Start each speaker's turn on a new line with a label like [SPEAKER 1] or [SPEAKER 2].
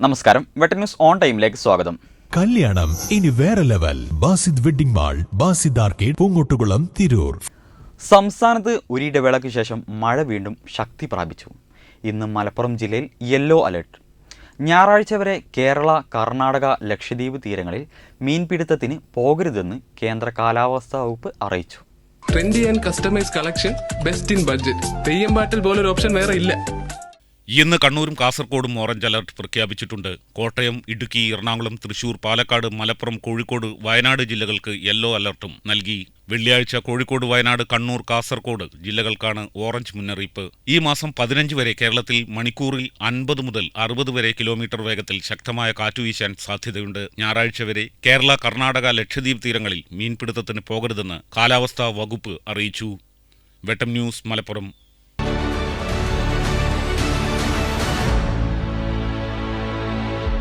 [SPEAKER 1] നമസ്കാരം. Butter news on ടൈമിലേക്ക് സ്വാഗതം.
[SPEAKER 2] കല്യാണം. ഇനി വേറെ level. Basid wedding mall Basid arcade Poongottukulam Tirur.
[SPEAKER 1] സംസ്ഥാനത്ത് ഒരിടവേളയ്ക്ക് ശേഷം മഴ വീണ്ടും ശക്തി പ്രാപിച്ചു. ഇന്ന് മലപ്പുറം ജില്ലയിൽ യെല്ലോ അലർട്ട്. ഞായറാഴ്ച വരെ കേരള കർണാടക ലക്ഷദ്വീപ് തീരങ്ങളിൽ മീൻപിടുത്തത്തിന് പോകരുതെന്ന് കേന്ദ്ര കാലാവസ്ഥാ വകുപ്പ് അറിയിച്ചു.
[SPEAKER 3] Trendy and customise collection best in budget Theyyam പാട്ടിൽ പോലൊരു ഓപ്ഷൻ വേറെ ഇല്ല.
[SPEAKER 4] ഇന്ന് കണ്ണൂരും കാസർഗോഡും ഓറഞ്ച് അലർട്ട് പ്രഖ്യാപിച്ചിട്ടുണ്ട്. കോട്ടയം ഇടുക്കി എറണാകുളം തൃശൂർ പാലക്കാട് മലപ്പുറം കോഴിക്കോട് വയനാട് ജില്ലകൾക്ക് യെല്ലോ അലർട്ടും നൽകി. വെള്ളിയാഴ്ച കോഴിക്കോട് വയനാട് കണ്ണൂർ കാസർഗോഡ് ജില്ലകൾക്കാണ് ഓറഞ്ച് മുന്നറിയിപ്പ്. ഈ മാസം പതിനഞ്ച് വരെ കേരളത്തിൽ മണിക്കൂറിൽ അൻപത് മുതൽ അറുപത് വരെ കിലോമീറ്റർ വേഗത്തിൽ ശക്തമായ കാറ്റു വീശാൻ സാധ്യതയുണ്ട്. ഞായറാഴ്ച വരെ കേരള കർണാടക ലക്ഷദ്വീപ് തീരങ്ങളിൽ മീൻപിടുത്തത്തിന് പോകരുതെന്ന് കാലാവസ്ഥാ വകുപ്പ് അറിയിച്ചു. വെട്ടം ന്യൂസ് മലപ്പുറം.